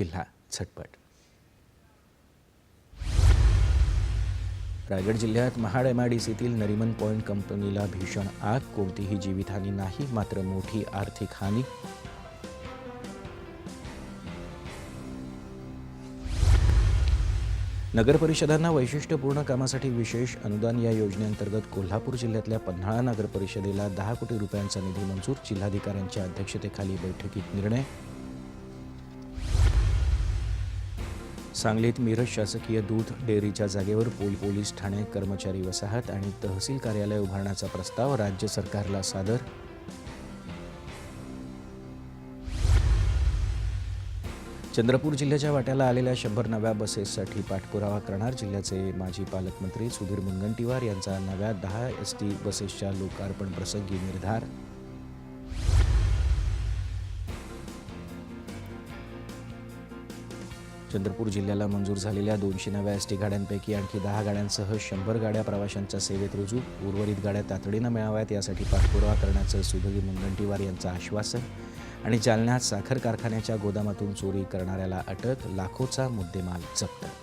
जिल्हा झटपट. रायगड जिल्ह्यात महाड एम आय डी सीतील नरिमन पॉईंट कंपनीला भीषण आग. कोणतीही जीवितहानी नाही मात्र मोठी आर्थिक हानी. नगर परिषदांना वैशिष्ट्यपूर्ण कामासाठी विशेष अनुदान या योजनेअंतर्गत कोल्हापूर जिल्ह्यातल्या पन्हाळा नगर परिषदेला दहा कोटी रुपयांचा निधी मंजूर. जिल्हाधिकाऱ्यांच्या अध्यक्षतेखाली बैठकीत निर्णय सांगलीत मिरज शासकीय दूध डेअरीच्या जागेवर पोल पोलीस ठाणे कर्मचारी वसाहत आणि तहसील कार्यालय उभारण्याचा प्रस्ताव राज्य सरकारला सादर चंद्रपूर जिल्ह्याच्या वाट्याला आलेल्या शंभर नव्या बसेससाठी पाठपुरावा करणार जिल्ह्याचे माजी पालकमंत्री सुधीर मुनगंटीवार यांचा नव्या दहा एस टी बसेसच्या लोकार्पण प्रसंगी निर्धार चंद्रपूर जिल्ह्याला मंजूर झालेल्या दोनशे नव्या एस टी गाड्यांपैकी आणखी दहा गाड्यांसह शंभर गाड्या प्रवाशांच्या सेवेत रुजू. उर्वरित गाड्या तातडीनं मिळाव्यात यासाठी पाठपुरावा करण्याचं सुधगी मुनगंटीवार यांचं आश्वासन. आणि जालन्यात साखर कारखान्याच्या गोदामातून चोरी करणाऱ्याला अटक लाखोचा मुद्देमाल जप्त